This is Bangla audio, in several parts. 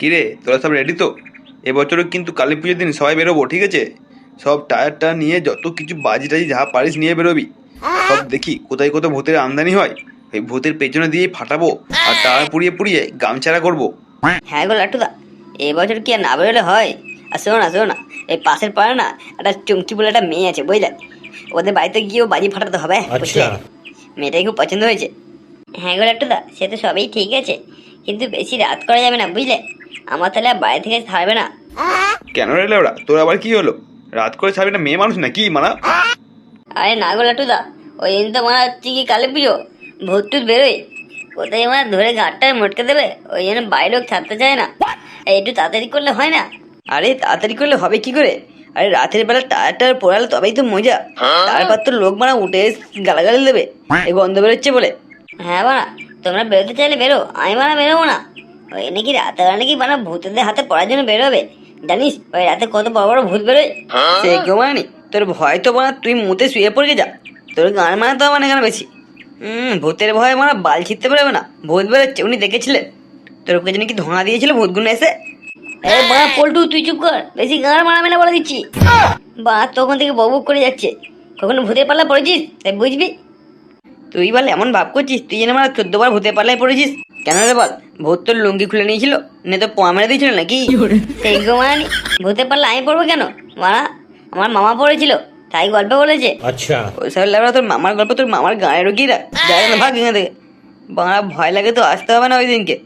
কিরে তোরা সব রেডি তো? এবছরও কিন্তু কালী পুজোর দিন সবাই বেরোবো ঠিক আছে? সব টায়ারটা নিয়ে যত কিছু বাজি টাজি যা পারিস নিয়ে বেরোবি। সব দেখি কোথায় কোথায় ভূতের আমদানি হয়। ওই ভূতের পেছনে দিয়ে ফাটাবো আর টায়ার পুড়িয়ে পুড়িয়ে গামছাড়া করব। হ্যাঁ গো লাট্টুদা এবছর কি আর না বেরোলে হয়? আর শোনো না শোনো না এই পাশের পাড়া না একটা চুমকি বলে একটা মেয়ে আছে বুঝলে? ওদের বাড়িতে গিয়েও বাজি ফাটাতে হবে বুঝলে? মেয়েটাই খুব পছন্দ হয়েছে। হ্যাঁ গো লাট্টুদা সে তো সবই ঠিক আছে। কিন্তু বেশি রাত করা যাবে না বুঝলে? আমার তাহলে আর বাড়ি থেকে ছাড়বে না। কেন রে ওরা তোর আবার কি হলো? রাত করে ছাড়বি না মেয়ে মানুষ না কি মানা? আরে না গো লাট্টুদা ওই দিন তো মনে হচ্ছে কি কালী পুজো ভূত টুত বেরোয়। কোথায় আমার ধরে ঘাটটায় মটকে দেবে? ওই জন্য বাইরে লোক ছাড়তে চায় না। একটু তাড়াতাড়ি করলে হয় না? আরে তাড়াতাড়ি করলে হবে কি করে? আরে রাতের বেলা টায়ারটার পোড়ালে তবেই তো মজা। তারপর তো লোক মানা উঠে গালাগালি দেবে। এই গন্ধ বেরোচ্ছে বলে। হ্যাঁ বানা তোমরা বেরোতে চাইলে বেরো আমি মানা বেরোবো না। ওই নাকি রাতে বেলা নাকি মানে ভূতেদের হাতে পড়ার জন্য বেরোবে। জানিস ওই রাতে কত বড় বড় ভূত বেরোয়। সে কেউ মানে তোর ভয় তো বানা তুই মুতে শুয়ে পড়ে যা। তোর গান মানে তো মানে কেন বেশি? হুম ভূতের ভয়ে মানে বাল ছিটতে পারবে না। ভূত বেরোচ্ছে উনি দেখেছিলেন? তোর ওকে যেন কি ধোঁয়া দিয়েছিল ভূতগুলো এসে। এ বাড়া পল্টু তুই চুপ কর বেশি গান মারাবে না বলে দিচ্ছি। বা তখন থেকে বকবক করে যাচ্ছে। কখনো ভূতের পাল্লা পড়েছিস? তাই বুঝবি? তুই বল এমন ভাব করছিস? তুই যেন আমার চোদ্দ বার ভূতে পাল্লায় পড়েছিস। কেন রে বল? ভূত তোর লুঙ্গি খুলে নিয়েছিল নে তো পোয়া মেরে দিয়েছিল নাকি? সেই গোমারানি ভূতে পারলে আমি পড়ব কেন? মারা আমার মামা পড়েছিল তাই গল্প বলেছে। আচ্ছা। ওই সব তোর মামার গল্প তোর মামার গায়ে ঢুকিয়ে রাখ যাই না ভাগ ভেঙে দেখে বাংলা ভয় লাগে তো আসতে হবে না ওই দিনকে।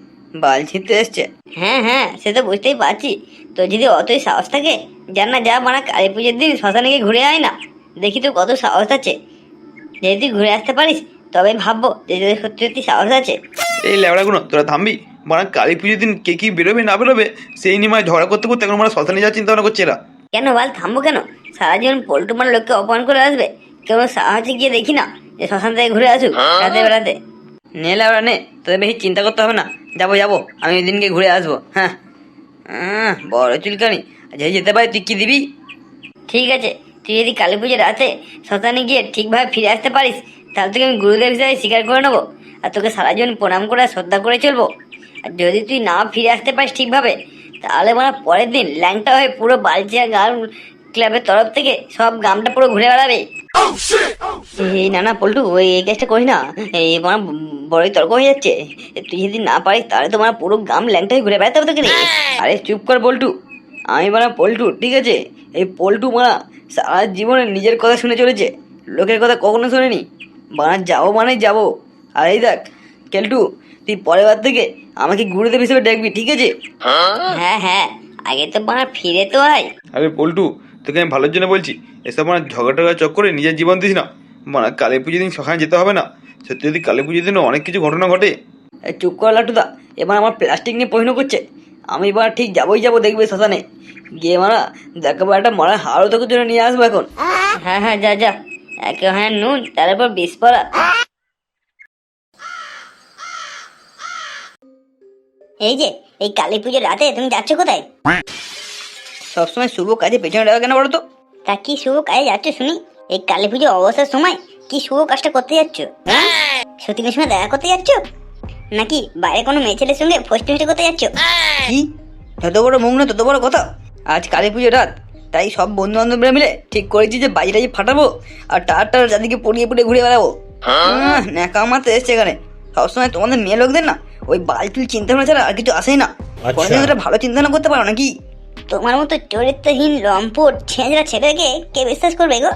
বাল ছিঁড়তে এসছে। হ্যাঁ হ্যাঁ সে তো বুঝতেই পারছি। তো যদি অতই সাহস থাকে যার না যা মানা কালী পুজোর দিন শ্মশানে গিয়ে ঘুরে আয় না। দেখি তো কত সাহস আছে। যদি ঘুরে আসতে পারিস তবে ভাববো যে যদি সত্যি সত্যি সাহস আছে। এই ল্যাবড়াগুলো তোরা থামবি। মানে কালী পুজোর দিন কে কি বেরোবে না বেরোবে সেই নিয়ে মানে ঝগড়া করতে করতে এখন মানে শ্মশানে যাওয়ার চিন্তা ভাবনা করছে এরা। কেন বল থামবো কেন? সারা জীবন পল্টু মানে লোককে অপমান করে আসবে। কেন সাহায্যে গিয়ে দেখি না যে শ্মশান থেকে ঘুরে আসুক রাতে বেড়াতে। নেলে ওরা নে। তোদের বেশি চিন্তা করতে হবে না। যাব যাব। আমি ওই দিনকে ঘুরে আসব হ্যাঁ। বড় চুলকানি। যে যেতে পারি তুই কি দিবি? ঠিক আছে তুই যদি কালী পুজোর রাতে শ্মশানে গিয়ে ঠিকভাবে ফিরে আসতে পারিস তাহলে তোকে আমি গুরুদেব হিসাবে স্বীকার করে নেব। আর তোকে সারা জীবন প্রণাম করে শ্রদ্ধা করে চলবো। আর যদি তুই না ফিরে আসতে পারিস ঠিকভাবে, তাহলে মানে পরের দিন ল্যাংটা হয়ে পুরো বালচিয়া গান ক্লাবের তরফ থেকে সব গ্রামটা পুরো ঘুরে বেড়াবে। এই না না, পল্টু, ওই এই কাজটা করিস না। এই আমার বড়ই তর্ক হয়ে যাচ্ছে। তুই যদি না পারিস, তাহলে তোমার পুরো গ্রাম ল্যাংটাই ঘুরে বেড়াতে হবে তোকে। আরে চুপ কর পল্টু। আমি মানে পল্টু, ঠিক আছে? এই পল্টু মারা সারা জীবনে নিজের কথা শুনে চলেছে। লোকের কথা কখনো শোনেনি। বানা যাব মানে যাব। আর এই দেখ কেলটু তুই পরের বার থেকে আমাকে ঘুরে গুরুদেব হিসেবে ডাকবি ঠিক আছে? হ্যাঁ হ্যাঁ আগে তো বানা ফিরে তো আয়। আরে পল্টু তোকে আমি ভালোর জন্য বলছি এসব মানে ঝগড়া টগড়া চক্করে নিজের জীবন দিস না। মানে কালী পুজোর দিন সকালে যেতে হবে না। সত্যি যদি কালী পুজোর দিন অনেক কিছু ঘটনা ঘটে। এই চুপ কর লাটুদা এবার আমার প্লাস্টিক নিয়ে প্রশ্ন করছে। আমি এবার ঠিক যাবোই যাব দেখবে শ্মশানে। গিয়ে মারা দেখাবো একটা মরা হাড়ও তোকে জন্য নিয়ে আসব এখন। হ্যাঁ হ্যাঁ যা যা। একে হ্যাঁ নুন তারপর বিষ পড়া এই যে এই কালী পুজোর রাতে তুমি যাচ্ছ কোথায়? সবসময় শুভ কাজে পেছনে ডাকা কেন বলো তো? তা কি শুভ কাজে যাচ্ছ শুনি? এই কালী পুজো অবস্থার সময় কি শুভ কাজটা করতে যাচ্ছ? হ্যাঁ। সতীনের সঙ্গে দেখা করতে যাচ্ছ? নাকি বাইরে কোনো মেয়ে ছেলের সঙ্গে ফস্ট করতে যাচ্ছ? কি? যত বড় মুখ না তত বড় কথা। আজ কালী পুজো রাত। তাই সব বন্ধু বান্ধবরা মিলে ঠিক করেছি যে বাজি টাজি ফাটাবো আর টার টার যাদিকে পড়িয়ে পড়িয়ে ঘুরে বেড়াবো। আহ, ন্যাকা মারতে এসছে এখানে। সবসময় তোমাদের মেয়ে লোকদের না ওই বালচুল চিন্তা ভাবনা ছাড়া আর কিছু আসেই না। আচ্ছা। কোনোদিন ওরা ভালো চিন্তা ভাবনা করতে পারো নাকি? তোমার মতো চরিত্রহীন লম্পট ছেঁচড়া ছেলেকে কে বিশ্বাস করবে গো?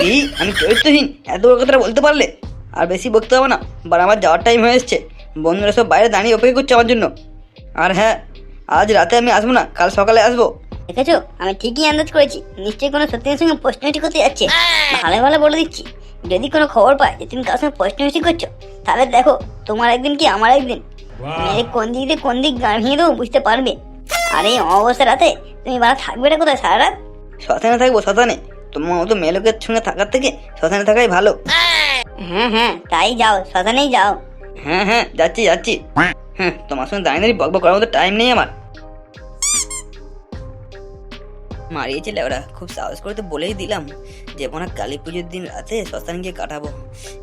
এই আমি চরিত্রহীন? এত বড় কথাটা বলতে পারলে? আর বেশি বকতে হবে না বার আমার যাওয়ার টাইম হয়ে এসছে। বন্ধুরা সব বাইরে দাঁড়িয়ে অপেক্ষা করছে আমার জন্য। আর হ্যাঁ আজ রাতে আমি আসব না কাল সকালে আসব। দেখেছ? আমি ঠিকই আন্দাজ করেছি। নিশ্চয়ই কোনো সত্যির সঙ্গে মিস্টি করতে যাচ্ছে। ভালো ভালো বলে দিচ্ছি। যদি কোনো খবর পাই যে তুমি কারোর সঙ্গে মিস্টি করছ তাহলে দেখো তোমার একদিন কি আমার একদিন? মেরে কোন দিক দিয়ে কোন দিক গান ভেঙে দেবো বুঝতে পারবে? আর এই অবস্থা রাতে তুমি বাড়া থাকবে না কোথায় সারা রাত? শ্মশানে থাকব শ্মশানে তোমার মতো মেয়ে লোকের সঙ্গে থাকার থেকে শ্মশানে থাকাই ভালো। হ্যাঁ হ্যাঁ তাই যাও শ্মশানেই যাও। হ্যাঁ হ্যাঁ যাচ্ছি যাচ্ছি। হ্যাঁ তোমার সঙ্গে দাঁড়িয়ে দাঁড়িয়ে বকবক করার মতো টাইম নেই আমার। মারিয়েছিল ওরা। খুব সাহস করে তো বলেই দিলাম যে মনে কালী পুজোর দিন রাতে শ্মশান গিয়ে কাটাবো।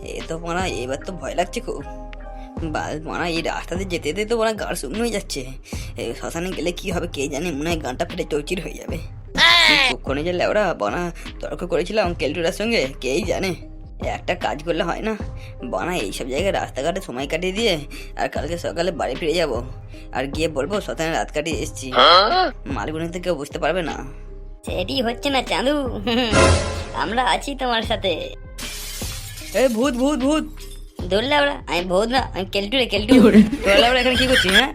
এ তো মনে এবার তো ভয় লাগছে খুব। মানা এই রাস্তাতে যেতে যেতে তো ওরা গাড় শুকনো হয়ে যাচ্ছে। শ্মশানে গেলে কি হবে কে জানে মনে হয় গানটা ফেটে চৌচির হয়ে যাবে। কখনো যে লেওরা বনা তর্ক করেছিলাম কেলটুরার সঙ্গে কেই জানে? একটা কাজ করলে হয় না। বনা এইসব জায়গায় রাস্তাঘাটে সময় কাটিয়ে দিয়ে আর কালকে সকালে বাড়ি ফিরে যাব। আর গিয়ে বলব শ্মশানে রাত কাটিয়ে এসেছি। মালগুলো তো কেউ বুঝতে পারবে না। সেটি হচ্ছে না চাঁদু। আমরা আছি তোমার সাথে। এ ভূত ভূত ভূত। ধরলে আমরা আমি ভূত না আমি কেলটু। রে কেলটু ধরলে আমরা এখানে কি করছি হ্যাঁ?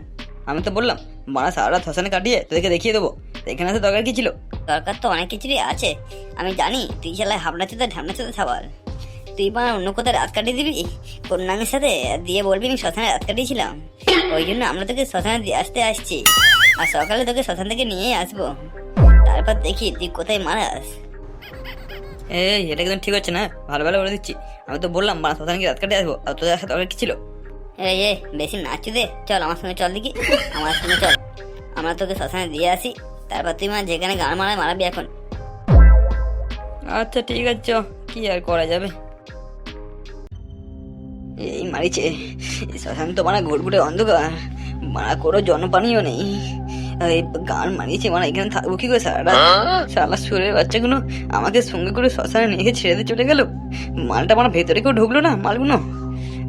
আমি তো বললাম মারা সারা রাত কাটিয়ে তোদেরকে দেখিয়ে দেবো। এখানে তো দরকার কি ছিল? দরকার তো অনেক কিছুরই আছে। আমি জানি তুই চালায় হাবনা চোদা ঢামনা চোদা সাবাল। তুই বা অন্য কোথাও রাত কাটিয়ে দিবি? কন্যাঙ্গের সাথে দিয়ে বলবি আমি শ্মশানে রাত কাটিয়েছিলাম। ওই জন্য আমরা তোকে শ্মশানে দিয়ে আসতে আসছি। আর সকালে তোকে শ্মশান থেকে নিয়েই আসব। তারপর দেখি তুই কোথায় মারাস এই এটা একদম ঠিক হচ্ছে না। ভালো ভালো বলে দিচ্ছি। আমি তো বললাম মা শ্মশানে কি রাত কাটে আসব। আর তোদের সাথে কি ছিল? এই এ বেশি নাচু দে। চল আমার সঙ্গে চল দেখি। আমার সঙ্গে চল। আমরা তোকে শ্মশানে দিয়ে আসি। তারপর তুই মা যেখানে গান মারায় মারাবি এখন। আচ্ছা ঠিক আছে কি আর করা যাবে? এই মারিছে। শ্মশান তো মানে ঘুরঘুরে অন্ধকার। মারা কোনো জনপানিও নেই। গান মারিয়েছে মানে এখানে থাকব কি করে? সারা রাত? শালা সুরের বাচ্চাগুলো আমাকে সঙ্গে করে শ্মশানে নিয়ে ছেড়ে দিয়ে চলে গেল। মালটা আমার ভেতরে কেউ ঢুকলো না মালগুলো।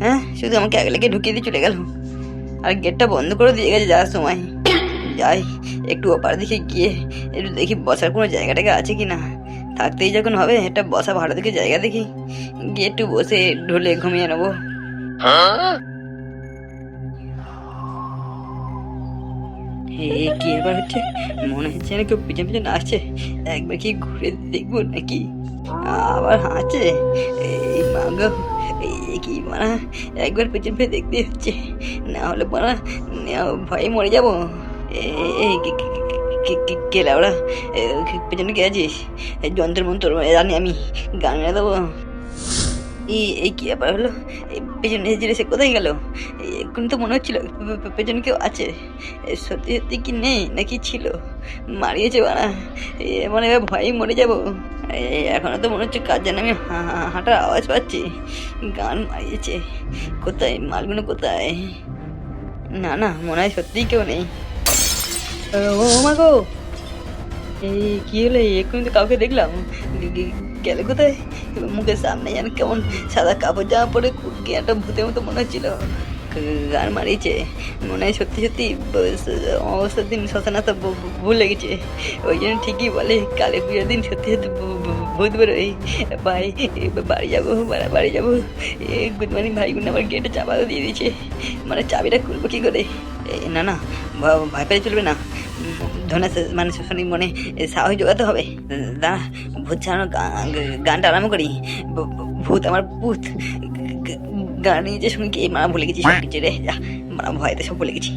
হ্যাঁ শুধু আমাকে একলাকে ঢুকিয়ে দিয়ে চলে গেল। আর গেটটা বন্ধ করে দিয়ে গেছে যাওয়ার সময়। যাই একটু ওপার দিকে গিয়ে একটু দেখি বসার কোনো জায়গাটাকে আছে কি না থাকতেই যখন হবে একটা বসা ভালো দিকে জায়গা দেখি। গিয়ে একটু বসে ঢোলে ঘুমিয়ে নেব। এ কি এবার হচ্ছে? মনে হচ্ছে না কেউ পিছনে পিছনে আসছে। একবার কি ঘুরে দেখব নাকি? আবার হাঁচে এই মাগো এই কি মারা? একবার পেছন ফিরে দেখতে হচ্ছে। না হলে মারা ভয়ে মরে যাব। এই কে- লাউড়া পেছনে কে আছিস? এই যন্ত্রের মন্ত্র জানি আমি। গান দেবো। এই কি ব্যাপার হলো? পেছনে এসে সে কোথায় গেল? এখন তো মনে হচ্ছিল পেছনে কেউ আছে। সত্যি সত্যি কি নেই? নাকি ছিল? মারিয়েছে বানা মানে ভয়েই মরে যাব। এই এখনও তো মনে হচ্ছে কাজ যেন আমি হাঁটার আওয়াজ পাচ্ছি। গান মারিয়েছে। কোথায়? মালগুলো কোথায়? না না, মনে হয় সত্যিই কেউ নেই। ও মা গো! এই কি হলো? এক্ষুনি তো কাউকে দেখলাম। গেল কোথায়? মুখের সামনে যেন কেমন সাদা কাপড় জামা পরে কুটকে একটা ভূতের মতো মনে হচ্ছিল। গান মারিয়েছে। মনে হয় সত্যি সত্যি অবস্থার দিন ভু- ভুলে গেছে ওই জন্য ঠিকই বলে, কালী পুজোর দিন সত্যি সত্যি ভূত বেরোয়। ভাই বাড়ি যাব, বাড়া যাব। এ, গুড মর্নিং ভাই গুণ আমার গেটে চাপা দিয়ে দিয়েছে। মানে চাবিটা খুলবো কি করে? না না, ভ- ভয় পেয়ে চলবে না। ধনে মানে শুশুনি মনে সাহস জোগাতে হবে। দাঁড়া ভূত ছাড়ানো গানটা আরম্ভ করি। ভূত আমার ভূত গান নিয়েছে শুনে কি মারা ভুলে গেছি সব কিছু রে। যা মারা ভয়তে সব ভুলে গেছি।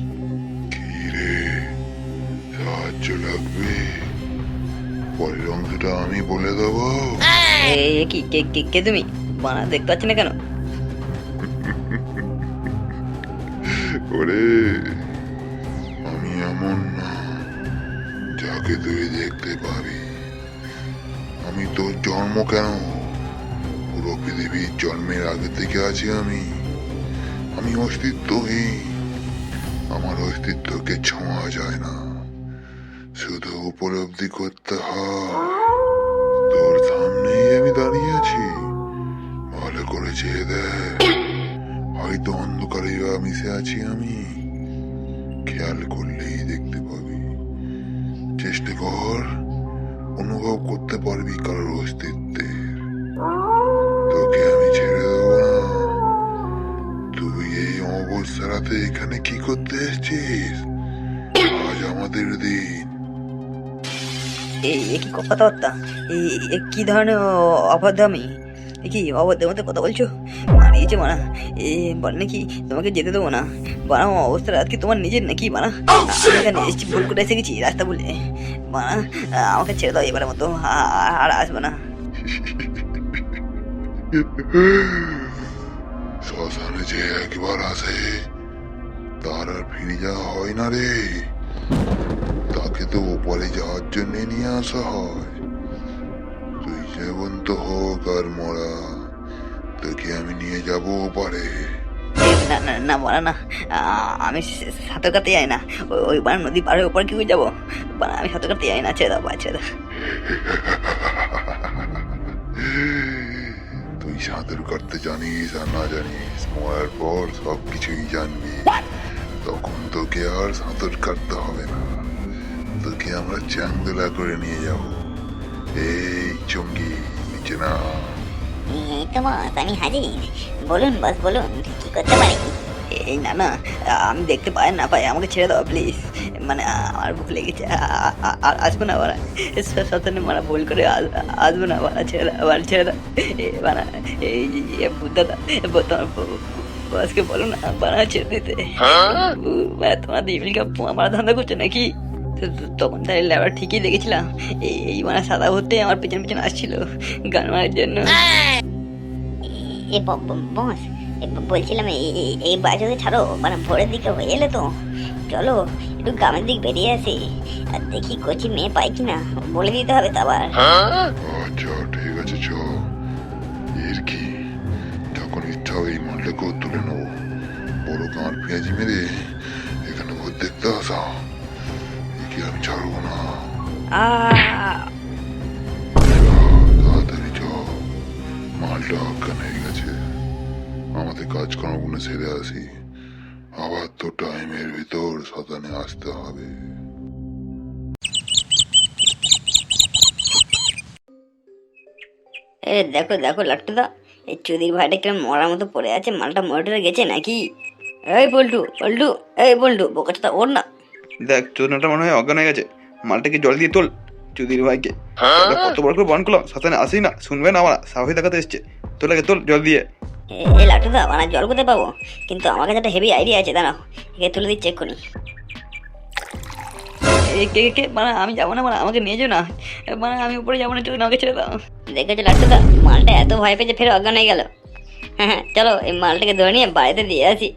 সাহায্য লাগবে পরের অংশটা আমি বলে দেবো। কি কে কে কে তুমি? বানা দেখতে পাচ্ছি না কেন? ওরে আমি এমন যাকে তুই দেখতে পাবি? আমি তোর জন্ম কেন? পুরো পৃথিবীর জন্মের আগে থেকে আছি আমি। আমি অস্তিত্বহীন। আমার অস্তিত্বকে ছোঁয়া যায় না। শুধু উপলব্ধি করতে হয়। তোর সামনেই আমি দাঁড়িয়ে আছি। ভালো করে চেয়ে দেখ। হয়তো অন্ধকারে মিশে আছি আমি। খেয়াল করলেই দেখতে রাতে এখানে কি করতে এসেছিস? আজ আমাদের দিন। এই এ কি কথাবার্তা? এ কি ধরনের অ- আমি? এ কি অভদ্রের মধ্যে কথা বলছো? মারিয়েছে মানা। এ বলে নাকি তোমাকে যেতে দেবো না। বানা অবস্থা রাত কি তোমার নিজের নাকি বানা আমি এখানে এসেছি ভুল করে এসে গেছি রাস্তা বলে। বানা আমাকে ছেড়ে দাও এবারের মতো। আর আসব না। শ্মশানে যে একবার আসে তার আর ফিরে যাওয়া হয় না রে। তাকে তো ওপরে যাওয়ার জন্য নিয়ে আসা হয়। তুই জীবন্ত হোক আর মরা তোকে আমি নিয়ে যাব ওপারে। না না না বলা না। আমি সাঁতার কাটতে যাই না। ওই- বার নদী পাড়ে ওপর কি করে যাব? আমি সাঁতার কাটতে যাই না ছেড়ে দাও বাড়া, ছেড়ে দাও। সাঁতার কাটতে জানিস আর না জানিস মরার পর সব কিছুই জানবি তখন তোকে আর সাঁতার কাটতে হবে না। তোকে আমরা চ্যাংদোলা করে নিয়ে যাব। এই চঙ্গি নিচে না। বস আমি হাজির। বলুন বস বলুন কি করতে পারি? এই না না আমি দেখতে পাই না পাই আমাকে ছেড়ে দাও প্লিজ মানে আমার ভুল লেগেছে আর আসব না বাড়া সাথে মারা ভুল করে আস- আসব না বাড়া ছেড়ে বাড়া ছেড়ে দাও বাড়া এই এ বুদ্ধা তোমার বসকে বলো না বাড়া ছেড়ে দিতে বাড়া, তোমার দিবিলকে আমার ধান্দা করছ নাকি তখন তাহলে আবার ঠিকই দেখেছিলাম এই এই মানে সাদা হতে আমার পেছন পেছন আসছিল গান মারার জন্য এ বস বলছিলাম এই বাজারে ছাড়ো মানে ভোরের দিকে হয়ে এলে তো। চলো একটু গ্রামের দিক বেরিয়ে আসি। আর দেখি কচি মেয়ে পাই কিনা বলে দিতে হবে তো আবার। আচ্ছা ঠিক আছে চ। এর কি? যখন ইচ্ছা হবে এই মালটাকেও তুলে নেব। বড় পেঁয়াজি মেরে এখানে দেখতে আসা। একে আমি ছাড়বো না? তাড়াতাড়ি চ। মালটা হয়ে গেছে আমাদের কাজকর্মগুলো সেরে আসি। আবার তো টাইমের ভিতর সাতানে আসতে হবে। এ দেখো দেখো লাট্টুদা এই চুদির ভাইটা কিরম মরার মতো পড়ে আছে মালটা মরে গেছে নাকি? এই পল্টু পল্টু এই পল্টু বোকাটা ওর না। দেখ চোদনাটা মনে হয় অজ্ঞান হয়ে গেছে। মালটাকে জল দিয়ে তোল চুদির ভাইকে। কত বড় করে বান করলাম সাথে আসি না শুনবে না আমার সাহসী দেখাতে এসছে। তোলাকে তোল জল দিয়ে এ- এই লাট্টুদা মানে জল কোথায় পাবো? কিন্তু আমার কাছে একটা হেভি আইডিয়া আছে দাঁড়াও একে তুলে দিচ্ছি এক্ষুনি। কে কে মানে আমি যাব না মানে আমাকে নিয়ে যাও না। মানে আমি উপরে যাব না চলে আমাকে ছেড়ে দাও। দেখেছ লাট্টুদা মালটা এত ভয় পেয়েছে ফের অজ্ঞান হয়ে গেল। হ্যাঁ হ্যাঁ চলো এই মালটাকে ধরে নিয়ে বাড়িতে দিয়ে আসি।